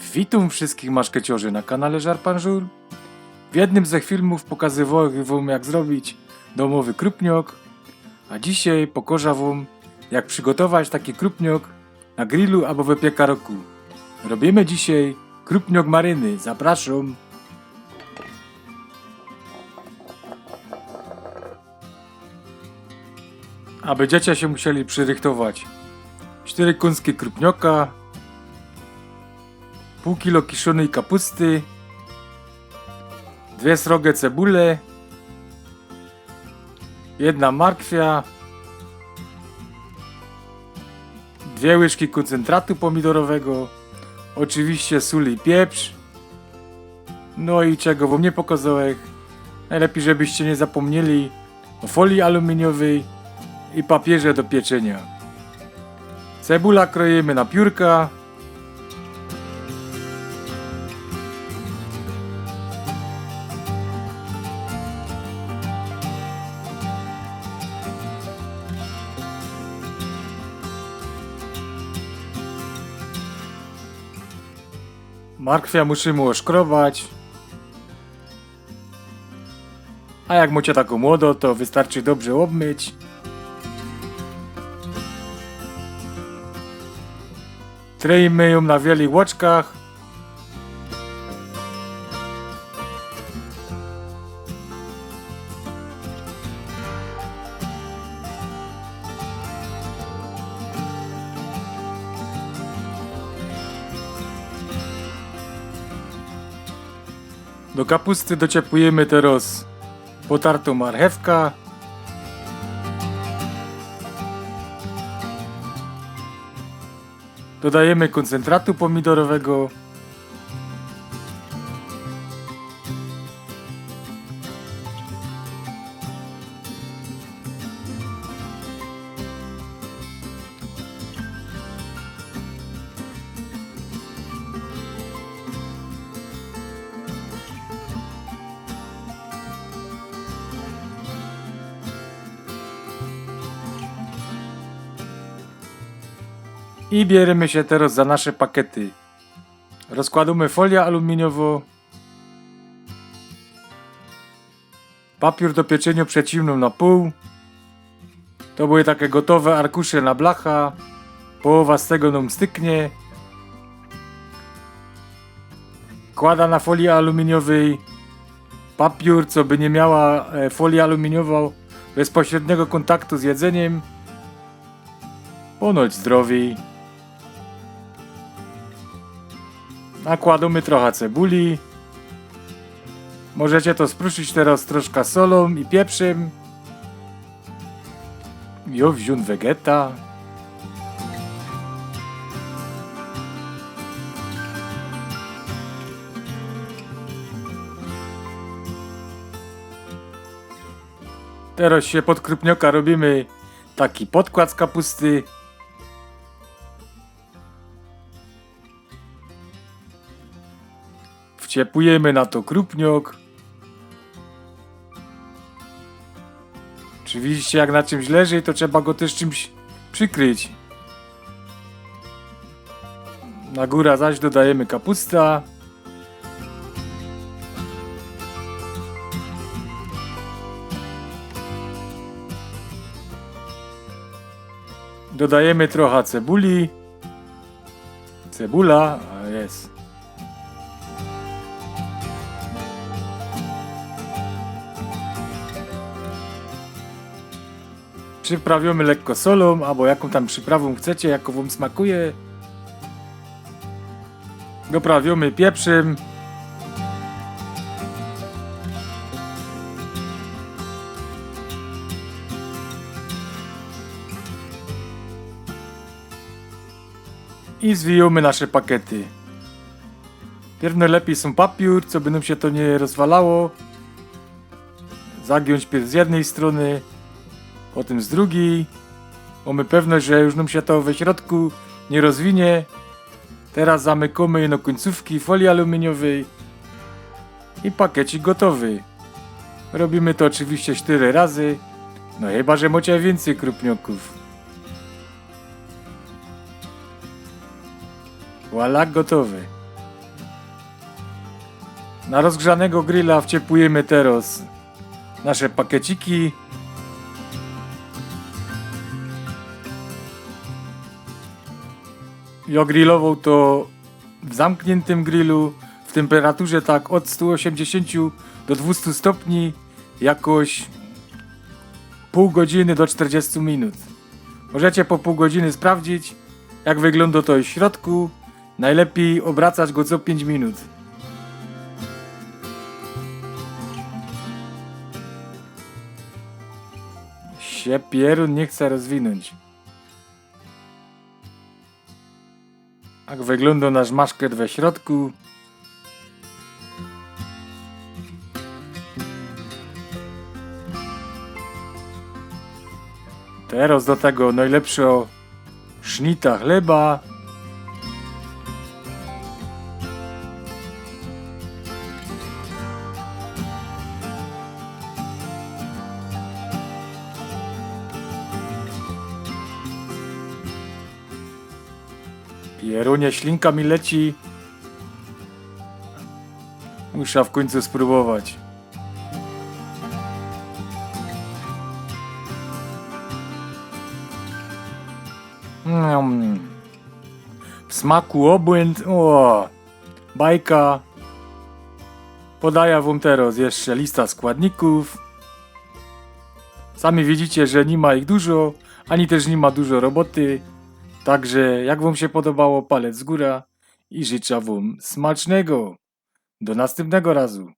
Witam wszystkich maszkeciorzy na kanale Żarpanżur. W jednym ze filmów pokazywałem wam jak zrobić domowy krupniok, a dzisiaj pokażę wam jak przygotować taki krupniok na grillu albo w piekaroku. Robimy dzisiaj krupniok maryny, zapraszam. A będziecie się musieli przyrychtować 4 kąskie krupnioka, pół kilo kiszonej kapusty, dwie srogie cebule, jedna markwia, dwie łyżki koncentratu pomidorowego, oczywiście sól i pieprz, no i czego wam nie pokazałem, najlepiej żebyście nie zapomnieli o folii aluminiowej i papierze do pieczenia. Cebula kroimy na piórka, Markwia musimy oszkrobać. A jak macie taką młodo, to wystarczy dobrze obmyć. Trejmy ją na wielu łoczkach. Do kapusty dociepujemy teraz potartą marchewkę. Dodajemy koncentratu pomidorowego. I bierzemy się teraz za nasze pakiety. Rozkładamy folię aluminiową. Papier do pieczenia przeciwną na pół. To były takie gotowe arkusze na blacha. Połowa z tego nam styknie. Kłada na folii aluminiowej papier, co by nie miała e, folii aluminiową bezpośredniego kontaktu z jedzeniem. Ponoć zdrowiej. Nakładamy trochę cebuli. Możecie to spruszyć teraz troszkę solą i pieprzem. Jo wziąć wegeta. Teraz się pod krupnioka robimy taki podkład z kapusty. Wciepujemy na to krupniok. Oczywiście jak na czymś leży, to trzeba go też czymś przykryć. Na górę zaś dodajemy kapusta. Dodajemy trochę cebuli. Cebula, jest. Przyprawiamy lekko solą, albo jaką tam przyprawą chcecie, jaką wam smakuje. Doprawiamy pieprzem. I zwijamy nasze pakiety. Pierw najlepiej są papier, co by nam się to nie rozwalało. Zagiąć pierw z jednej strony, potem z drugiej. Mamy pewność, że już nam się to we środku nie rozwinie. Teraz zamykamy na końcówki folii aluminiowej i pakiecik gotowy. Robimy to oczywiście 4 razy, no chyba, że macie więcej krupnioków. Voilà, gotowy. Na rozgrzanego grilla wciepujemy teraz nasze pakieciki. Ja grillował to w zamkniętym grillu w temperaturze tak od 180 do 200 stopni jakoś pół godziny do 40 minut. Możecie po pół godziny sprawdzić jak wygląda to w środku. Najlepiej obracać go co 5 minut. Się pierun nie chce rozwinąć. Jak wygląda nasz maszket we środku. Teraz do tego najlepszego sznita chleba. Pierunie, ślinka mi leci. Muszę w końcu spróbować. Mm. W smaku obłęd. O, bajka. Podaję wam teraz jeszcze lista składników. Sami widzicie, że nie ma ich dużo, ani też nie ma dużo roboty. Także jak wam się podobało, palec z góra i życzę wam smacznego. Do następnego razu.